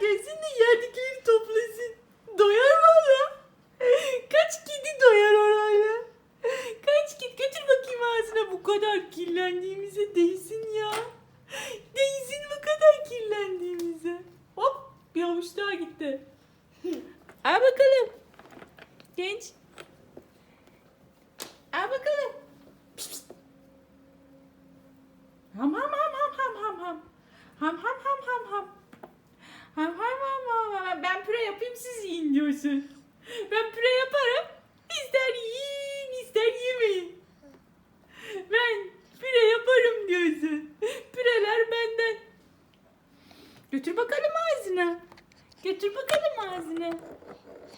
gelsin de yerdikleri toplasın. Doyar valla. Kaç kedi doyar orayla? Kaç kedi götür bakayım ağzına bu kadar kirlendiğimize değsin ya. Değsin bu kadar kirlendiğimize. Hop bir avuç daha gitti. Al bakalım. Genç. Al bakalım. Ham ham ham ham ham. Ham ham ham ham ham. Ham ham ham ham ham. Ben püre yapayım siz yiyin diyorsun. Ben püre yaparım. İster yiyin ister yemeyin. Ben püre yaparım diyorsun. Püreler benden. Götür bakalım ağzına. Götür bakalım ağzına.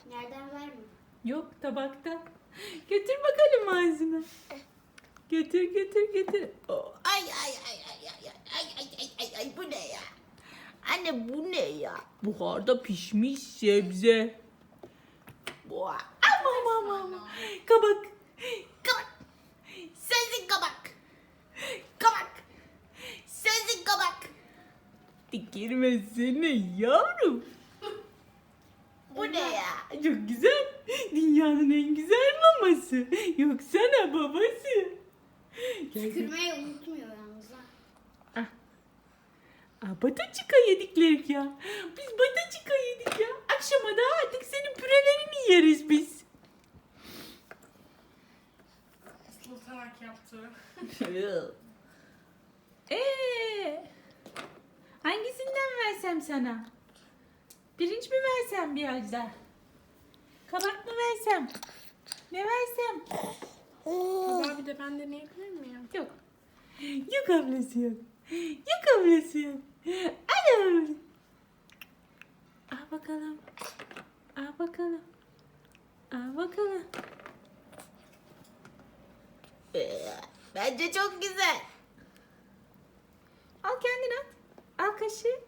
Nereden var mı? Yok tabakta. Götür bakalım ağzına. Götür götür götür. Oh, Ay ay ay ay ay ay ay ay ay ay ay bu ne ya? Anne bu ne ya? Buharda pişmiş sebze. Bu aman aman aman. Kabak. Kabak. Sensin kabak. Kabak. Sensin kabak. Dikirmesene yavrum. Bu ne ya? Çok güzel. Dünyanın en güzel maması. Yoksana babası. Tükürmeyi unutmuyor yalnız ha. Aa, bataçika yedik ya. Biz yeriz biz. Islatarak yaptı. Ee, hangisinden versem sana? Pirinç mi versem biraz da? Kabak mı versem? Ne versem? Baba bir de ben deneyebilir miyim? Yok. Yok ablası yok. Yok ablası yok. Al oğlum. Al bakalım. Al bakalım. Al bakalım. Bence çok güzel. Al kendin at. Al kaşığı.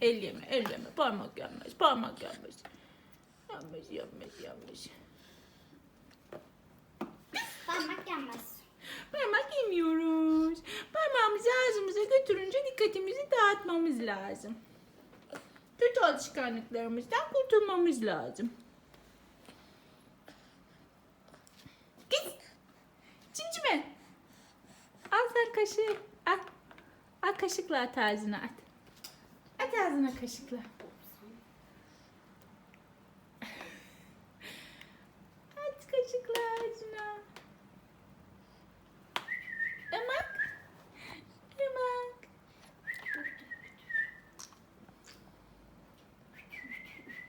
Elleme, elleme. Parmak yanmaz, parmak yanmaz. Yanmaz, yanmaz, yanmaz. Parmak yanmaz. Parmak yemiyoruz. Parmağımızı ağzımıza götürünce dikkatimizi dağıtmamız lazım. Kötü alışkanlıklarımızdan kurtulmamız lazım. Kaşığı. Al. Al kaşıkla at ağzına at. At ağzına kaşıkla.